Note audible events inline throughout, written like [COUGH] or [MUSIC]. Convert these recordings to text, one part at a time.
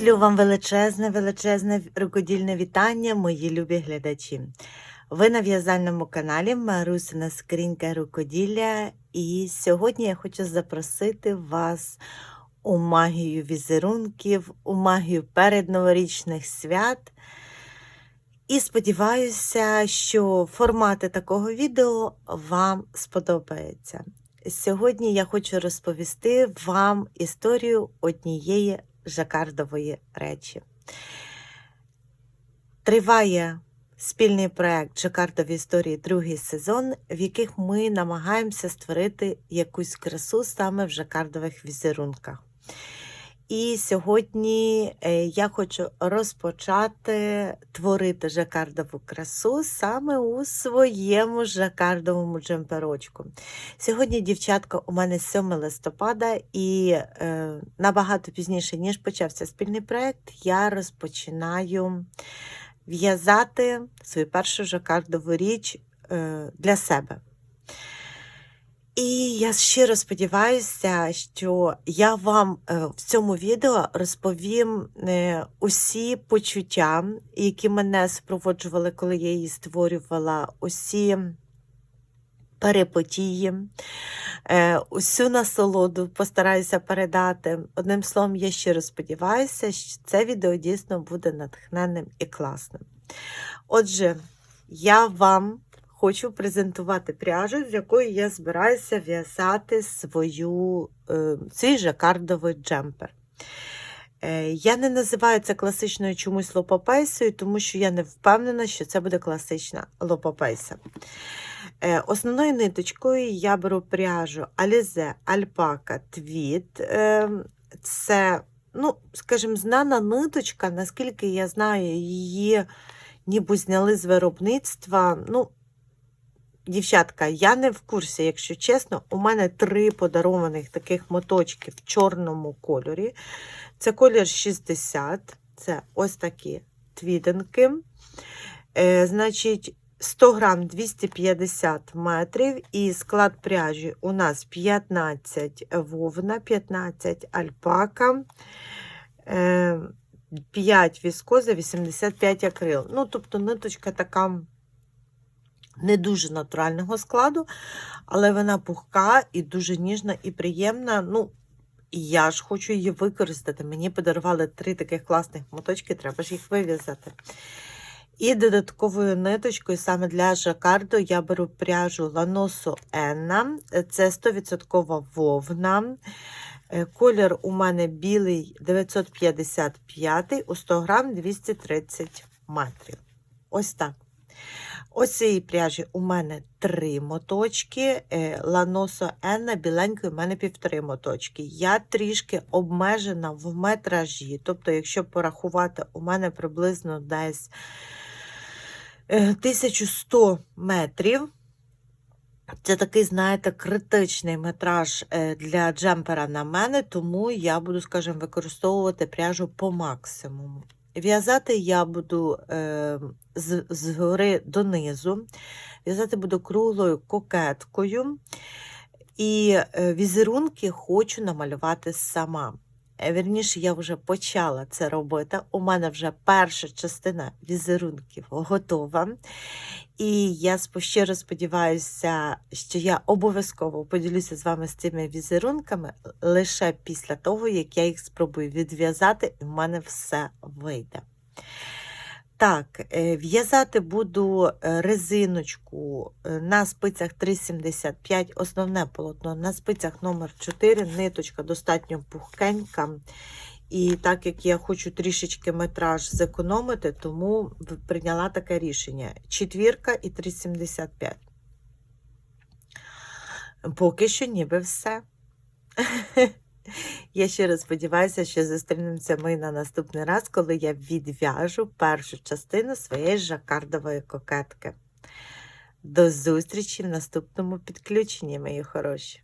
Шлю вам величезне, величезне рукодільне вітання, мої любі глядачі. Ви на в'язальному каналі Марусина Скринька Рукоділля, і сьогодні я хочу запросити вас у магію візерунків, у магію передноворічних свят. І сподіваюся, що формати такого відео вам сподобаються. Сьогодні я хочу розповісти вам історію однієї жакардової речі. Триває спільний проект Жакардові історії другий сезон, в яких ми намагаємося створити якусь красу саме в жакардових візерунках. І сьогодні е, я хочу розпочати творити жакардову красу саме у своєму жакардовому джемперочку. Сьогодні, дівчатка, у мене 7 листопада, і е, набагато пізніше, ніж почався спільний проєкт, я розпочинаю в'язати свою першу жакардову річ е, для себе. І я щиро сподіваюся, що я вам е, в цьому відео розповім е, усі почуття, які мене супроводжували, коли я її створювала, усі перепотії, е, усю насолоду постараюся передати. Одним словом, я щиро сподіваюся, що це відео дійсно буде натхненним і класним. Отже, я вам хочу презентувати пряжу, з якої я збираюся в'язати свою, е, свій жакардовий джемпер. Е, Я не називаю це класичною чомусь лопопейсою, тому що я не впевнена, що це буде класична лопопейса. Е, Основною ниточкою я беру пряжу Alize Tweed. Е, Це, ну, скажімо, знана ниточка, наскільки я знаю, її ніби зняли з виробництва. Ну, Дівчатка, я не в курсі, якщо чесно, у мене три подарованих таких моточки в чорному кольорі. Це колір 60, це ось такі твідинки. Е, значить, 100 грам 250 метрів, і склад пряжі у нас 15 вовна, 15 альпака, е, 5 віскоза, 85 акрил. Ну, тобто ниточка така не дуже натурального складу, але вона пухка і дуже ніжна і приємна. Ну, і я ж хочу її використати. Мені подарували три таких класних моточки, треба ж їх вив'язати. І додатковою ниточкою саме для жакарду я беру пряжу Lanoso Enna. Це 100% вовна. Е, Колір у мене білий 955, у 100 грам 230 метрів. Ось так. Ось цієї пряжі у мене три моточки. Ланосо Енна біленької у мене півтори моточки. Я трішки обмежена в метражі. Тобто, якщо порахувати, у мене приблизно десь е, 1100 метрів. Це такий, знаєте, критичний метраж е, для джемпера на мене, тому я буду, скажімо, використовувати пряжу по максимуму. В'язати я буду е, з, згори донизу, в'язати буду круглою кокеткою, і е, візерунки хочу намалювати сама. Е, Вірніше, я вже почала це робити. У мене вже перша частина візерунків готова. І я щиро сподіваюся, що я обов'язково поділюся з вами з цими візерунками лише після того, як я їх спробую відв'язати, і в мене все вийде. Так, е, в'язати буду е, резиночку е, на спицях 3,75, основне полотно на спицях номер 4 ниточка достатньо пухкенька. І так як я хочу трішечки метраж зекономити, тому прийняла таке рішення: четвірка і 3,75. Поки що ніби все. [LAUGHS] Я ще раз сподіваюся, що зустрінемося ми на наступний раз, коли я відв'яжу першу частину своєї жакардової кокетки. До зустрічі в наступному підключенні, мої хороші.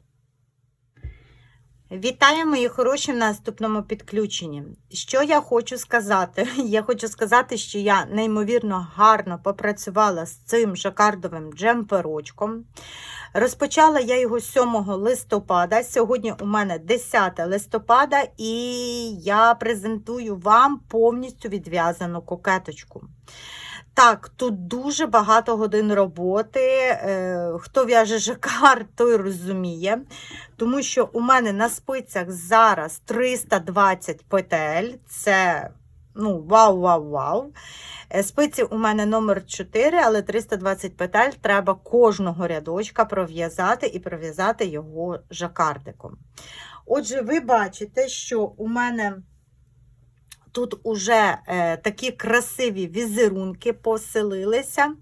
Вітаю, мої хороші, в наступному підключенні. Що я хочу сказати? [LAUGHS] Я хочу сказати, що я неймовірно гарно попрацювала з цим жакардовим джемперочком. Розпочала я його 7 листопада. Сьогодні у мене 10 листопада, і я презентую вам повністю відв'язану кокеточку. Так, тут дуже багато годин роботи. Е, Хто в'яже жакар, [LAUGHS] той розуміє. Тому що у мене на спицях зараз 320 петель. Це ну, вау-вау-вау. Е, Спиці у мене номер 4, але 320 петель треба кожного рядочка пров'язати і пров'язати його жакардиком. Отже, ви бачите, що у мене. Тут уже е, такі красиві візерунки поселилися.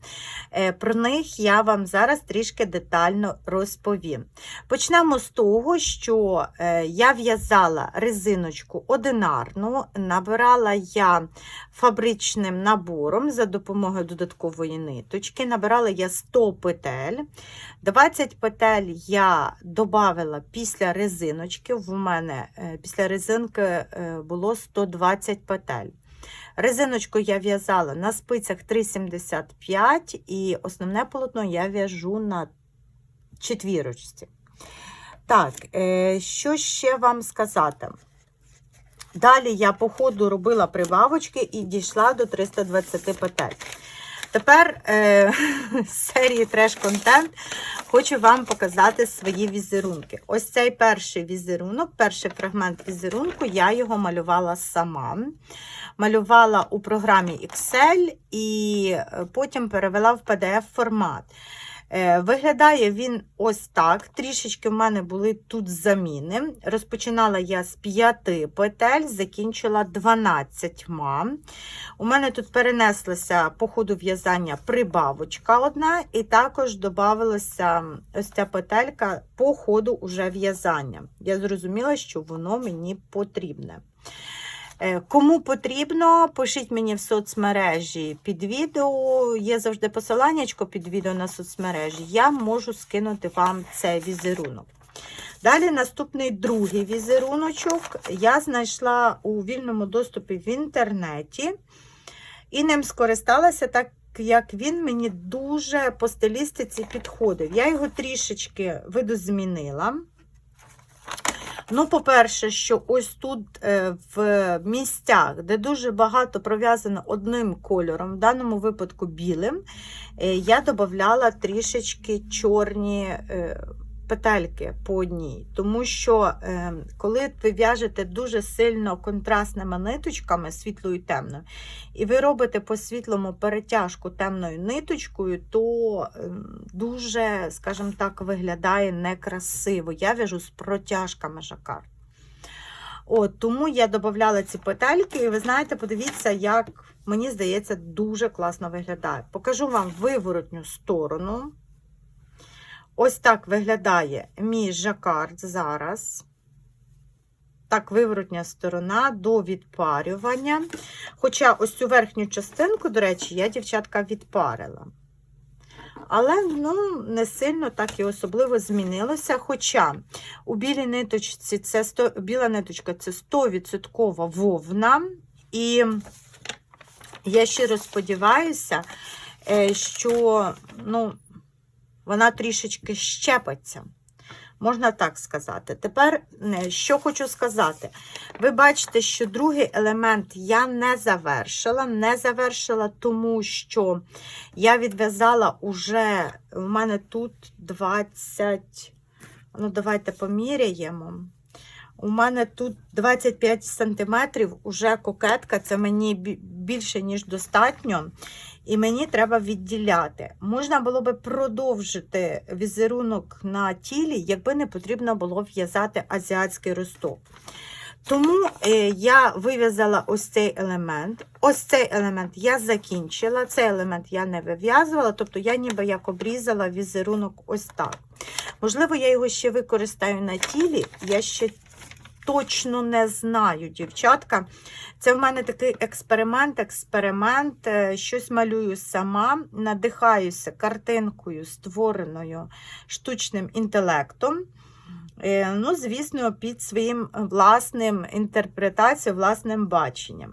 Е, про них я вам зараз трішки детально розповім. Почнемо з того, що е, я в'язала резиночку одинарну, набирала я фабричним набором за допомогою додаткової ниточки. Набирала я 100 петель. 20 петель я додавала після резиночки. В мене після резинки було 120 петель. Резиночку я в'язала на спицях 3,75 і основне полотно я в'яжу на четвірочці. Так, е, що ще вам сказати? Далі я по ходу робила прибавочки і дійшла до 320 петель. Тепер е, [LAUGHS] з серії треш-контент хочу вам показати свої візерунки. Ось цей перший візерунок, перший фрагмент візерунку, я його малювала сама. Малювала у програмі Excel і е, потім перевела в PDF-формат. Е, Виглядає він ось так. Трішечки в мене були тут заміни. Розпочинала я з 5 петель, закінчила 12. У мене тут перенеслася по ходу в'язання прибавочка одна, і також додавалася ось ця петелька по ходу уже в'язання. Я зрозуміла, що воно мені потрібне. Е, Кому потрібно, пишіть мені в соцмережі під відео. Є завжди посиланнячко під відео на соцмережі. Я можу скинути вам цей візерунок. Далі наступний другий візеруночок я знайшла у вільному доступі в інтернеті і ним скористалася, так як він мені дуже по стилістиці підходив. Я його трішечки видозмінила. Ну, по-перше, що ось тут е, в місцях, де дуже багато пров'язано одним кольором, в даному випадку білим, е, я додавала трішечки чорні е, петельки по одній. Тому що, е, коли ви в'яжете дуже сильно контрастними ниточками, світлою і темною, і ви робите по світлому перетяжку темною ниточкою, то ем, дуже, скажімо так, виглядає некрасиво. Я в'яжу з протяжками жакар. От, тому я додавала ці петельки, і ви знаєте, подивіться, як мені здається, дуже класно виглядає. Покажу вам виворотню сторону. Ось так виглядає мій жакард зараз. Так, виворотня сторона до відпарювання. Хоча ось цю верхню частинку, до речі, я, дівчатка, відпарила. Але ну, не сильно так і особливо змінилося. Хоча у білій ниточці це 100, біла ниточка це 100% вовна. І я щиро сподіваюся, е, що ну, вона трішечки щепиться. Можна так сказати. Тепер, е, що хочу сказати. Ви бачите, що другий елемент я не завершила. Не завершила, тому що я відв'язала уже, у мене тут 20, ну, давайте поміряємо. У мене тут 25 сантиметрів уже кокетка, це мені більше, ніж достатньо. І мені треба відділяти. Можна було би продовжити візерунок на тілі, якби не потрібно було в'язати азіатський росток. Тому е, я вив'язала ось цей елемент. Ось цей елемент я закінчила, цей елемент я не вив'язувала, тобто я ніби як обрізала візерунок ось так. Можливо, я його ще використаю на тілі, я ще точно не знаю, дівчатка. Це в мене такий експеримент, експеримент. е, Щось малюю сама, надихаюся картинкою, створеною штучним інтелектом. Е, Ну, звісно, під своїм власним інтерпретацією, власним баченням.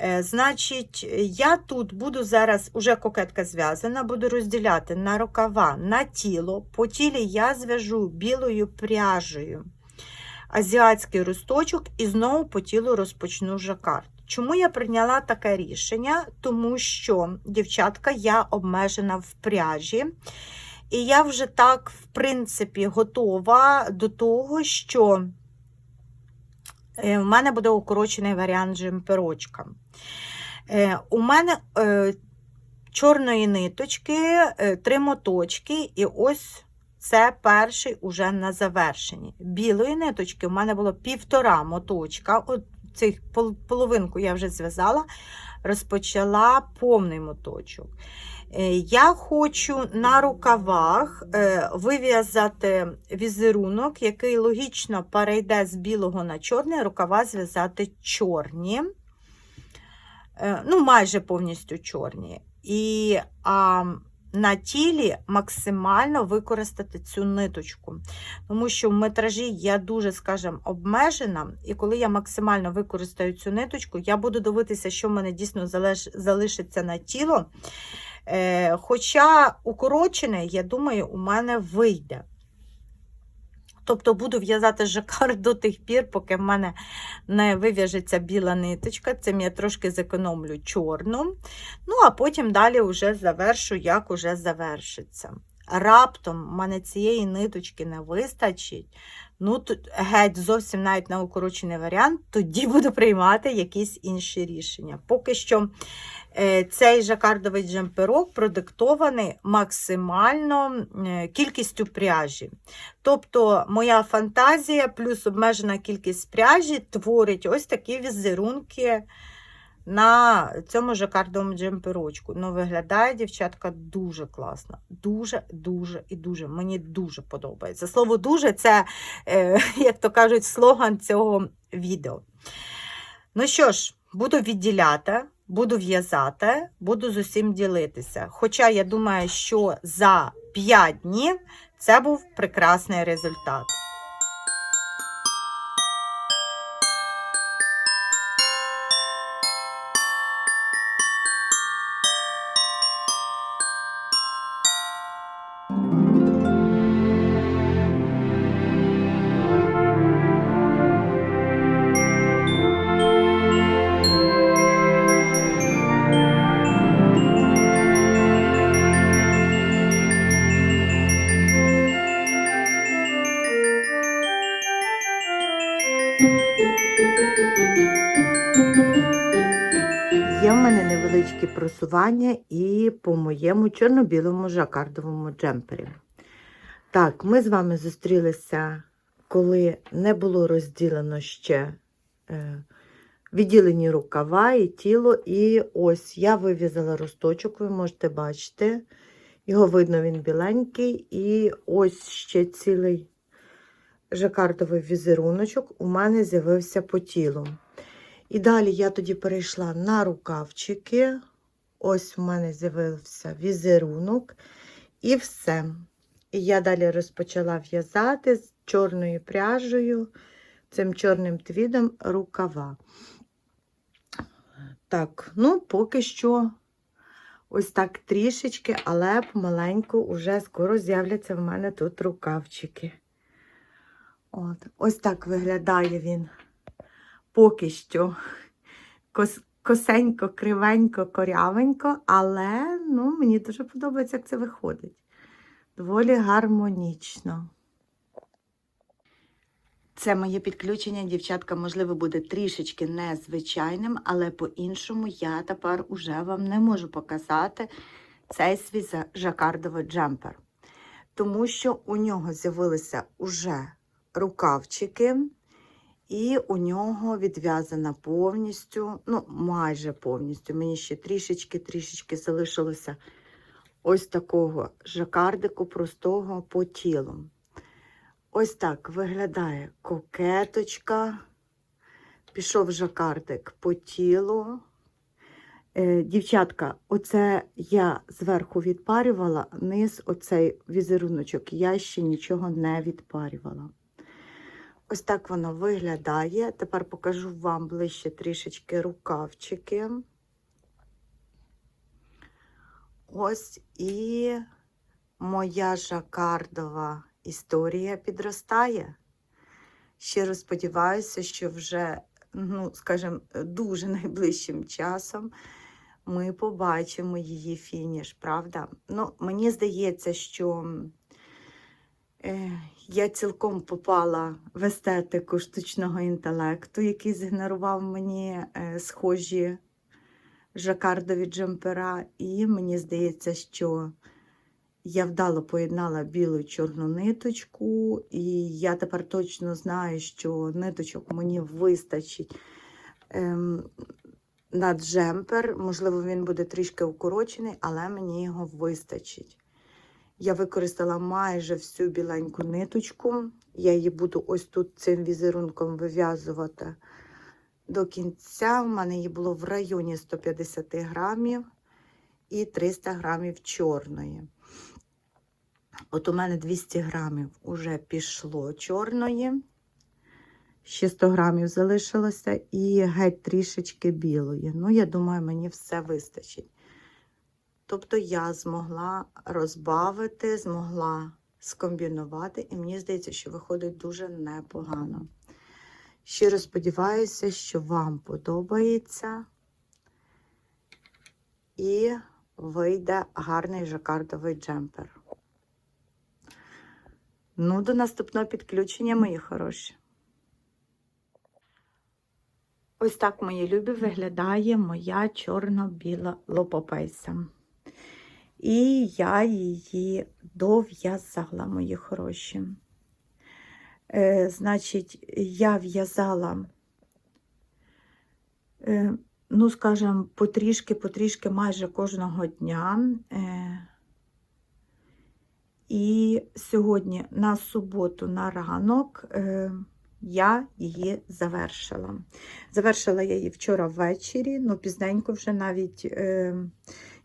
Е, Значить, я тут буду зараз, уже кокетка зв'язана, буду розділяти на рукава, на тіло. По тілі я зв'яжу білою пряжею азіатський росточок і знову по тілу розпочну жакард. Чому я прийняла таке рішення? Тому що, дівчатка, я обмежена в пряжі. І я вже так, в принципі, готова до того, що е, в мене буде укорочений варіант джемперочка. Е, У мене е, чорної ниточки, три моточки, і ось це перший уже на завершенні. Білої ниточки у мене було півтора моточка. От цих пол- половинку я вже зв'язала, розпочала повний моточок. Е, Я хочу на рукавах е, вив'язати візерунок, який логічно перейде з білого на чорний, рукава зв'язати чорні, Е, ну, майже повністю чорні. І а, на тілі максимально використати цю ниточку. Тому що в метражі я дуже, скажімо, обмежена, і коли я максимально використаю цю ниточку, я буду дивитися, що в мене дійсно залиш- залишиться на тіло. Е, Хоча укорочене, я думаю, у мене вийде. Тобто буду в'язати жакард до тих пір, поки в мене не вив'яжеться біла ниточка. Цим я трошки зекономлю чорну. Ну, а потім далі вже завершу, як уже завершиться. Раптом в мене цієї ниточки не вистачить. Ну, тут геть зовсім навіть на укорочений варіант, тоді [LAUGHS] буду приймати якісь інші рішення. Поки що е, цей жакардовий джемперок продиктований максимально е, кількістю пряжі. Тобто моя фантазія плюс обмежена кількість пряжі творить ось такі візерунки на цьому жакардовому джемперочку. Ну, виглядає, дівчатка, дуже класно. Дуже, дуже і дуже. Мені дуже подобається. Слово дуже це, е, [LAUGHS] як то кажуть, слоган цього відео. Ну що ж, буду відділяти, буду в'язати, буду з усім ділитися. Хоча я думаю, що за 5 днів це був прекрасний результат. Просування і по моєму чорно-білому жакардовому джемпері. Так, ми з вами зустрілися, коли не було розділено ще е, відділені рукава і тіло. І ось я вив'язала росточок, ви можете бачити. Його видно, він біленький. І ось ще цілий жакардовий візеруночок у мене з'явився по тілу. І далі я тоді перейшла на рукавчики. Ось у мене з'явився візерунок. І все. І я далі розпочала в'язати з чорною пряжею, цим чорним твідом рукава. Так, ну, поки що ось так трішечки, але помаленьку вже скоро з'являться в мене тут рукавчики. От, ось так виглядає він поки що косенько, кривенько, корявенько, але ну, мені дуже подобається, як це виходить. Доволі гармонічно. Це моє підключення, дівчатка, можливо, буде трішечки незвичайним, але по-іншому я тепер уже вам не можу показати цей свій жакардовий джемпер. Тому що у нього з'явилися уже рукавчики, і у нього відв'язана повністю, ну, майже повністю. Мені ще трішечки-трішечки залишилося ось такого жакардику простого по тілу. Ось так виглядає кокеточка. Пішов жакардик по тілу. Е, дівчатка, оце я зверху відпарювала, низ оцей візеруночок я ще нічого не відпарювала. Ось так воно виглядає. Тепер покажу вам ближче трішечки рукавчики. Ось і моя жакардова історія підростає. Щиро сподіваюся, що вже, ну, скажімо, дуже найближчим часом ми побачимо її фініш, правда? Ну, мені здається, що я цілком попала в естетику штучного інтелекту, який згенерував мені е, схожі жакардові джемпера, і мені здається, що я вдало поєднала білу і чорну ниточку, і я тепер точно знаю, що ниточок мені вистачить ем, на джемпер. Можливо, він буде трішки укорочений, але мені його вистачить. Я використала майже всю біленьку ниточку. Я її буду ось тут цим візерунком вив'язувати до кінця. У мене її було в районі 150 грамів і 300 грамів чорної. От у мене 200 грамів вже пішло чорної, ще 100 грамів залишилося і геть трішечки білої. Ну, я думаю, мені все вистачить. Тобто я змогла розбавити, змогла скомбінувати, і мені здається, що виходить дуже непогано. Щиро сподіваюся, що вам подобається і вийде гарний жакардовий джемпер. Ну, до наступного підключення, мої хороші. Ось так, мої любі, виглядає моя чорно-біла лопопейса. І я її дов'язала, мої хороші. Е, значить, я в'язала, е, ну, скажімо, потрішки, потрішки майже кожного дня. Е, і сьогодні на суботу на ранок е, я її завершила. Завершила я її вчора ввечері, ну пізненько вже навіть, е,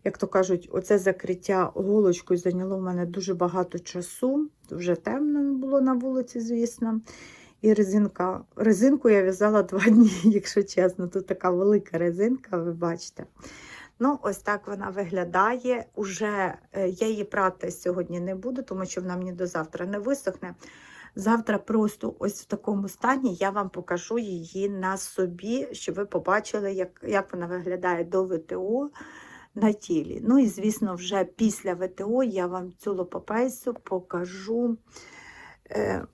як то кажуть, оце закриття голочкою зайняло в мене дуже багато часу. Вже темно було на вулиці, звісно. І резинка. Резинку я в'язала два [LAUGHS] дні, якщо чесно. Тут така велика резинка, ви бачите. Ну, ось так вона виглядає. Уже е, я її прати сьогодні не буду, тому що вона мені до завтра не висохне. Завтра просто ось в такому стані я вам покажу її на собі, щоб ви побачили, як, як вона виглядає до ВТО на тілі. Ну і, звісно, вже після ВТО я вам цю лопопейсу покажу е,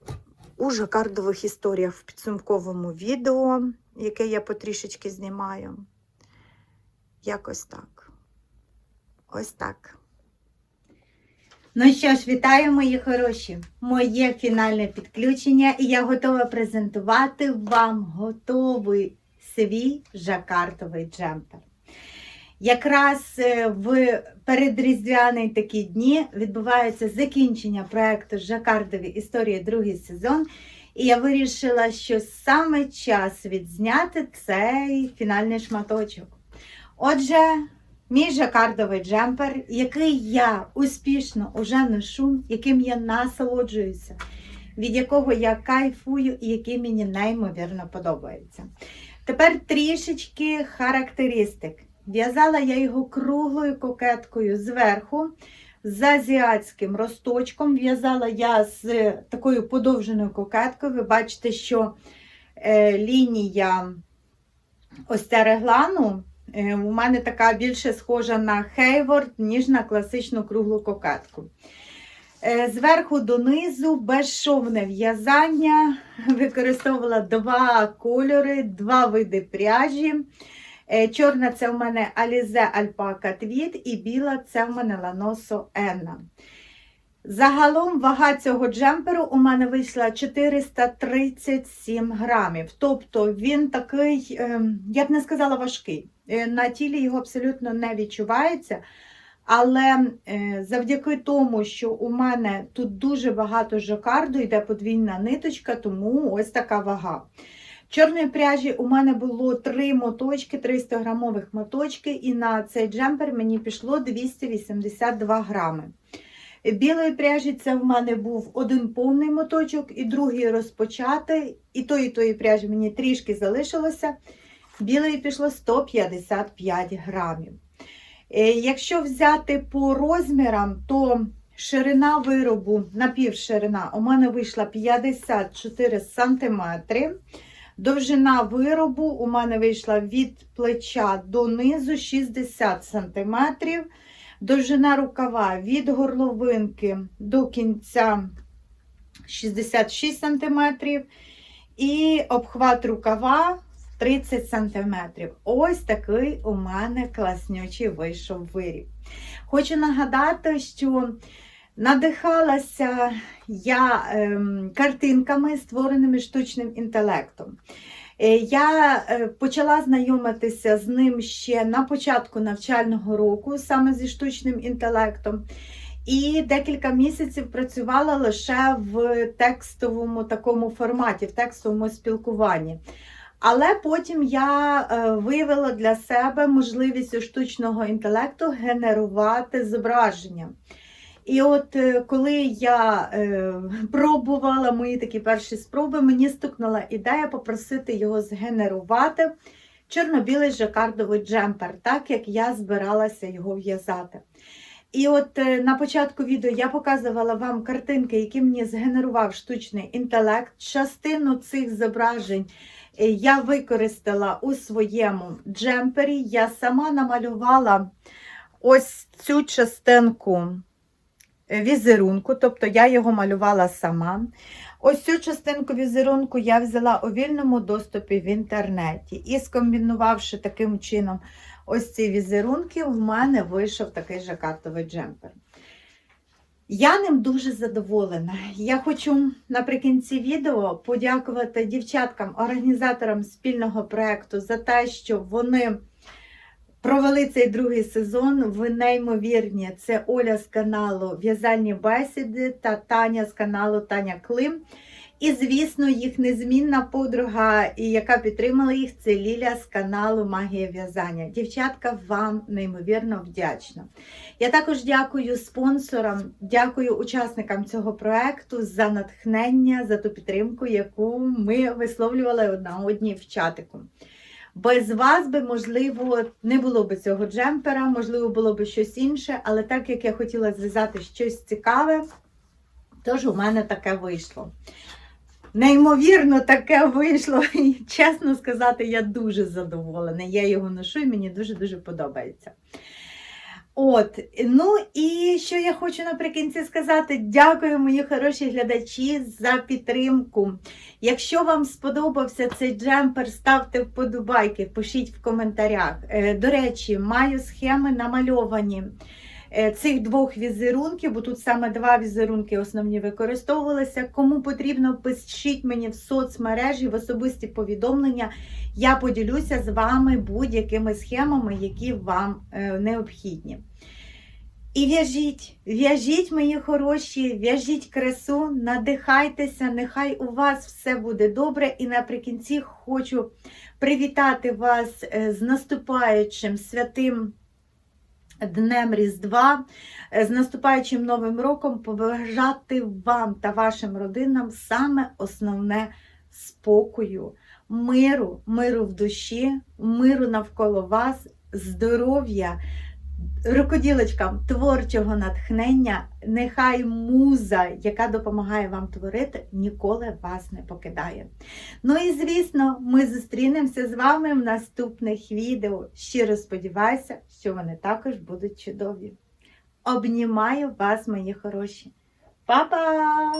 у жакардових історіях в підсумковому відео, яке я потрішечки знімаю. Якось так. Ось так. Ну що ж, вітаю, мої хороші! Моє фінальне підключення, і я готова презентувати вам готовий свій жакартовий джемпер. Якраз е, в передріздвяні такі дні відбувається закінчення проєкту Жакардові історії другий сезон. І я вирішила, що саме час відзняти цей фінальний шматочок. Отже, мій жакардовий джемпер, який я успішно уже ношу, яким я насолоджуюся, від якого я кайфую і який мені неймовірно подобається. Тепер трішечки характеристик. В'язала я його круглою кокеткою зверху, з азіатським росточком. В'язала я з такою подовженою кокеткою. Ви бачите, що е, лінія ось ця реглану. Е, У мене така більше схожа на хейворд, ніж на класичну круглу кокетку. Е, Зверху донизу безшовне в'язання. Використовувала два кольори, два види пряжі. Е, Чорна це в мене Alize Alpaca Tweed і біла це в мене Lanoso Enna. Загалом вага цього джемперу у мене вийшла 437 грамів. Тобто він такий, ем, я б не сказала важкий. Е, На тілі його абсолютно не відчувається. Але е, завдяки тому, що у мене тут дуже багато жакарду, йде подвійна ниточка, тому ось така вага. Чорної пряжі у мене було 3 моточки, 300 грамових моточки, і на цей джемпер мені пішло 282 грами. Білої пряжі це в мене був один повний моточок і другий розпочатий. І тої тої пряжі мені трішки залишилося. Білої пішло 155 грамів. Е, Якщо взяти по розмірам, то ширина виробу, напівширина, у мене вийшла 54 см. Довжина виробу у мене вийшла від плеча до низу 60 см. Довжина рукава від горловинки до кінця 66 см. І обхват рукава 30 см. Ось такий у мене класнючий вийшов виріб. Хочу нагадати, що надихалася я ем, картинками, створеними штучним інтелектом. Е, Я е, почала знайомитися з ним ще на початку навчального року, саме зі штучним інтелектом. І декілька місяців працювала лише в текстовому такому форматі, в текстовому спілкуванні. Але потім я е, виявила для себе можливість штучного інтелекту генерувати зображення. І от е, коли я е, пробувала мої такі перші спроби, мені стукнула ідея попросити його згенерувати чорно-білий жакардовий джемпер, так як я збиралася його в'язати. І от е, на початку відео я показувала вам картинки, які мені згенерував штучний інтелект. Частину цих зображень е, я використала у своєму джемпері. Я сама намалювала ось цю частинку візерунку, тобто я його малювала сама. Ось цю частинку візерунку я взяла у вільному доступі в інтернеті і скомбінувавши таким чином ось ці візерунки, в мене вийшов такий жакартовий джемпер. Я ним дуже задоволена. Я хочу наприкінці відео подякувати дівчаткам, організаторам спільного проєкту за те, що вони провели цей другий сезон. Ви неймовірні. Це Оля з каналу В'язальні бесіди та Таня з каналу Таня Клим. І, звісно, їх незмінна подруга, яка підтримала їх, це Ліля з каналу Магія в'язання. Дівчатка, вам неймовірно вдячна. Я також дякую спонсорам, дякую учасникам цього проекту за натхнення, за ту підтримку, яку ми висловлювали одна одній в чатику. Без вас би, можливо, не було б цього джемпера, можливо, було б щось інше, але так як я хотіла зв'язати щось цікаве, тож у мене таке вийшло. Неймовірно, таке вийшло. [LAUGHS] І, чесно сказати, я дуже задоволена. Я його ношу і мені дуже-дуже подобається. От, ну і що я хочу наприкінці сказати, дякую, мої хороші глядачі, за підтримку. Якщо вам сподобався цей джемпер, ставте вподобайки, пишіть в коментарях. Е, До речі, маю схеми намальовані цих двох візерунків, бо тут саме два візерунки основні використовувалися. Кому потрібно, пишіть мені в соцмережі, в особисті повідомлення. Я поділюся з вами будь-якими схемами, які вам е, необхідні. І в'яжіть, в'яжіть, мої хороші, в'яжіть красу, надихайтеся, нехай у вас все буде добре. І наприкінці хочу привітати вас е, з наступаючим святим Днем Різдва, е, з наступаючим Новим роком, побажати вам та вашим родинам саме основне спокою, миру, миру в душі, миру навколо вас, здоров'я, рукоділочкам творчого натхнення. Нехай муза, яка допомагає вам творити, ніколи вас не покидає. Ну і звісно, ми зустрінемося з вами в наступних відео. Щиро сподіваюся, що вони також будуть чудові. Обнімаю вас, мої хороші. Па-па!